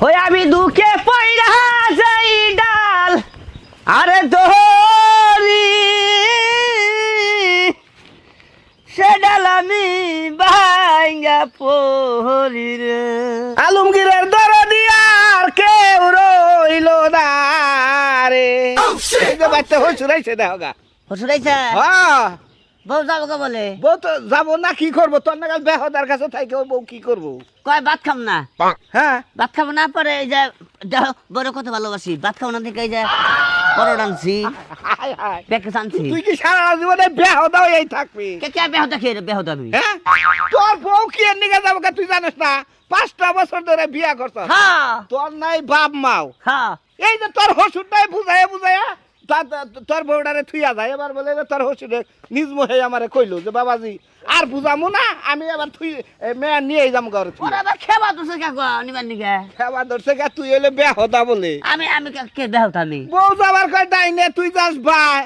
হই আমি দুঃখে পয়রা যাই ডাল। আরে দোহরি সে ডাল আমি ভাঙ্গা পহরি রে। আলমগীরের দর দিয়ার কেউ রইল না রে। বাচ্চা হয়ে চুরাইছে দেখো হ্যাঁ। বউ যাব কে বলে? বউ তো যাব না কি করব? তোর নাগাল বেহদার কাছে থাইকে ওই বউ কি করব? কয় ভাত খাম না? হ্যাঁ। ভাত খাব না পরে এই যে দেখো বড় কত ভালোবাসি। ভাত খাব না থেকে এই যে পরোটা আনছি হায় হায়। তুই কি সারা জীবনে বেহদা হয়েই থাকবি? কে কে বেহদা খেয়ে বেহদা আমি হ্যাঁ? তোর বউ কি এর নিকে যাব কা তুই জানিস না? পাঁচটা বছর ধরে বিয়া করছ। হ্যাঁ। তোর নাই বাপ মাও হ্যাঁ। এই যে তোর হসুর নাই তা- তা- তোর বউডারে থুইয়া যায় এবার বলে তোর হসুরে নিজ মুহে আমারে কইলো যে বাবাজি আর বুঝামু না আমি এবার থুই মেয়ে নিয়ে যাম ঘরে থুই ওরা আবার খেবা তো সে কাকু নিবার নিকে খেবা ধরছে গা তুই হলে বেহদা বলে। আমি আমি কে- কে বেহদা আমি? বউ যাবার কয় ডাইনে তুই যাস ভাই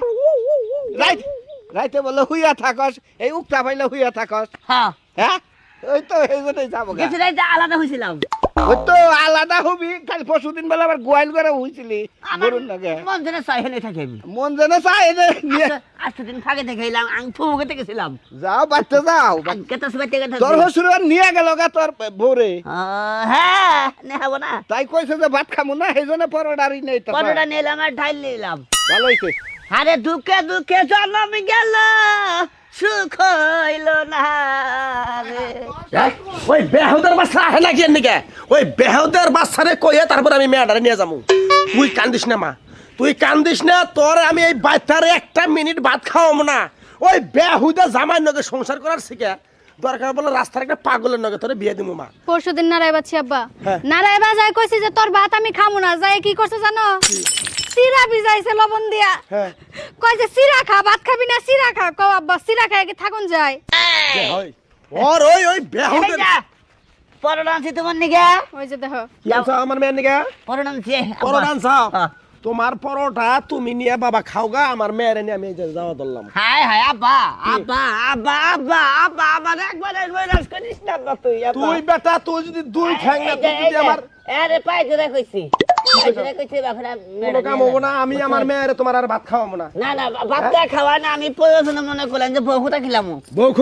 রাইট রাইতে বলে হুইয়া থাকস এই উক্তা পাইলে হুইয়া থাকস। হ্যাঁ। হ্যাঁ? ওই তো এই জন্যই যাব গা। গেছি রাইতে আলাদা হয়েছিলাম ওই তো আলাদা হবি। কাল পরশু বেলা আবার গোয়াল করে হইছিলি গরুর নাগে মন জেনে চাই হেনে থাকি মন যেন চাই এনে আজকে দিন ফাঁকে থেকে এলাম আং ফুকে যাও বাচ্চা যাও। কেতা সময় থেকে তোর হসুর নিয়ে গেল গা তোর হ্যাঁ নেহাবো না। তাই কইছে যে ভাত খামু না সেই জন্য নেই পরোটা নিলাম আর ঢাইল নিলাম ভালো হইছে। আরে দুঃখে দুঃখে জন্ম গেল। সুখ হইল না রে। ওই বেহুদের বাচ্চা আহে নাকি এর নিকে ওই বেহুদের বাচ্চারে কইয়ে তারপর আমি মেয়েটারে নিয়ে যাব তুই কান্দিস না মা। তুই কান্দিস না তোর আমি এই বাচ্চারে একটা মিনিট ভাত খাওয়াবো না। ওই বেহুদা জামাই নগে সংসার করার শিখে দরকার বলে রাস্তার একটা পাগলের নগে তোরে বিয়ে দিমু মা। পরশু দিন নারায় বাচ্চি আব্বা। হ্যাঁ। নারায় বা যাই কইছি যে তোর ভাত আমি খামু না। যাই কি করছে জানো? সিরা ভিজাইছে লবণ দিয়া। কই যে সিরা খা ভাত খাবি না সিরা খা? কও আব্বা সিরা খায় কি থাকুন যায় হয়? ওর ওই ওই এই বেহুদের যা, পরোটা আনছি তোমার নিকে ওই যে দেখো কি আমার মেয়ের নিকে পরোটা আনছি আব্বা। পরোটা আনছাও? হ্যাঁ। তোমার পরোটা তুমি নিয়ে বাবা খাওগা আমার মেয়ের নিয়ে আমি যাওয়া ধরলাম। হায় হায় আব্বা আব্বা আব্বা আব্বা আব্বা আমার একবার একবার রাজ করিস না তুই। তুই বেটা তুই যদি দুই ঠ্যাং না তুই যদি আমার আরে পাই ধরে কইছি। আমি আমার মেয়ের তোমার আর ভাত খাওয়াবো না। না না ভাতটা খাওয়া না আমি প্রয়োজনে মনে করলাম যে বহুটা খেলাম। বউ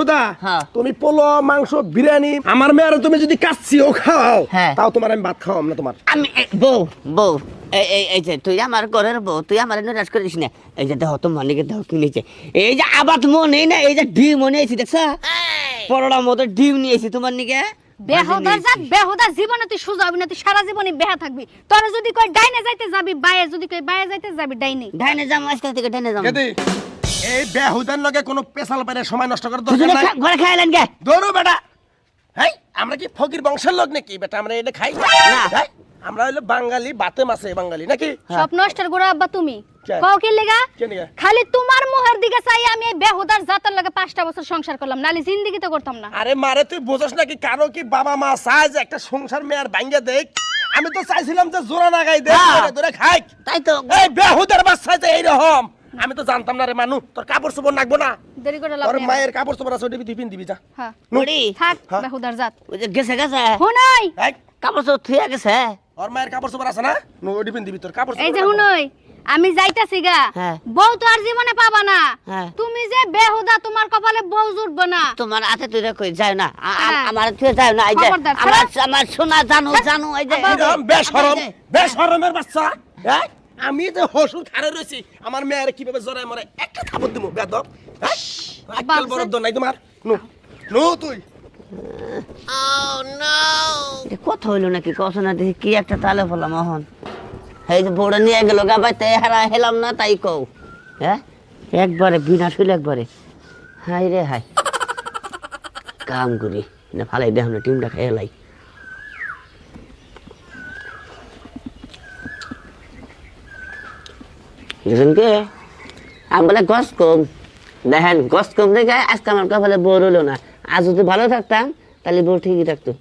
হ্যাঁ। তুমি পোলো মাংস বিরিয়ানি আমার মেয়ের তুমি যদি কাচ্ছিও খাওয়াও হ্যাঁ। তাও তোমার আমি ভাত খাওয়াম না তোমার। আমি এ- বউ বউ এই যে তুই আমার ঘরের বউ তুই আমার নিরাশ করিস না। এই যে দেহ তো মালিকের দেহ কিনেছে। এই যে আবাদ মনে না এই যে ডিম মনে এসেছি দেখছ পরোটা মতো ডিম নিয়েছি তোমার নিকে। বেহুদার যা জীবনে তুই সুজা হবি না তুই সারা জীবনে বেহা থাকবি। তোর যদি কই ডাইনে যাইতে যাবি বায়ে যদি কই বায়ে যাইতে যাবি ডাইনে। ডাইনে যাম আজকাল থেকে ডাইনে যাম। এই বেহুদার লগে কোনো পেশাল পারে সময় নষ্ট করার দরকার নাই। ঘরে খাইলেন গে। ধরো বেটা। হেই আমরা কি ফকির বংশের লোক নাকি? বেটা আমরা এটা খাই। না। আমরা হইল বাঙালি বাতে মাসে বাঙালি নাকি? সব নষ্টের গোড়া আব্বা তুমি। কও কি লেগা? খালি তোমার মুহের দিকে চাই আমি এই বেহুদার জাতের লগে পাঁচটা বছর সংসার করলাম নালি জিন্দিগি তো করতাম না। আরে মারে তুই বোঝস নাকি কারও কি বাবা মা চায় যে একটা সংসার মেয়ের ভাঙ্গে দেখ আমি তো চাইছিলাম যে জোড়া নাগাই দে হ্যাঁ। ধরে ধরে খাই। তাই তো। এই বেহুদের বাচ্চা যে এইরকম আমি তো জানতাম না রে মানু তোর কাপড় চোপড় নাকবো না। দেরি করে লাভ তোর নেই। মায়ের কাপড় চোপড় আছে ওটা দিবি দিবি যা। হ্যাঁ। মুড়ি? থাক হ্যাঁ। বেহুদার জাত। ওই যে গেছে গেছে। হুনই। এই, কাপড় সব থুয়ে গেছে? ওর মায়ের কাপড় চোপড় আছে না? নো ওটা দিবি তোর কাপড় এই যে হুনই আমি যাইতাছি গা। হ্যাঁ। বউ তো আর জীবনে পাবা না। হ্যাঁ। তুমি যে বেহুদা তোমার কপালে বউ জুটবে না। তোমার হাতে তুই কই যাও না হ্যাঁ। আমার তুই যাও না এই যে আমার আমার সোনা জানো জানো এই যে বেশরম বেশরমের বাচ্চা হ্যাঁ? আমি যে হসুর খারে রয়েছি আমার মেয়ের কীভাবে জড়ায় মরে একটা থাপড় দিব বেদব আজকাল বড় নাই তোমার। নু নু তুই। এ কথা হইল নাকি? কত না দেখি, কি একটা তালে এখন। এই যে নিয়ে গেল গাবাইতে হারা হেলাম না, তাই কও। হ্যাঁ? একবারে বিনা একবারে। হাই রে হাই। কাম করি। না, ফালাই টিমটা খেয়ে লাই। দুজনকে আমি বলে, গছ কম। দেখেন, গছ কম দেখে আজকে আমার কপালে বউ রইল না। আজ যদি ভালো থাকতাম তাহলে বউ ঠিকই থাকতো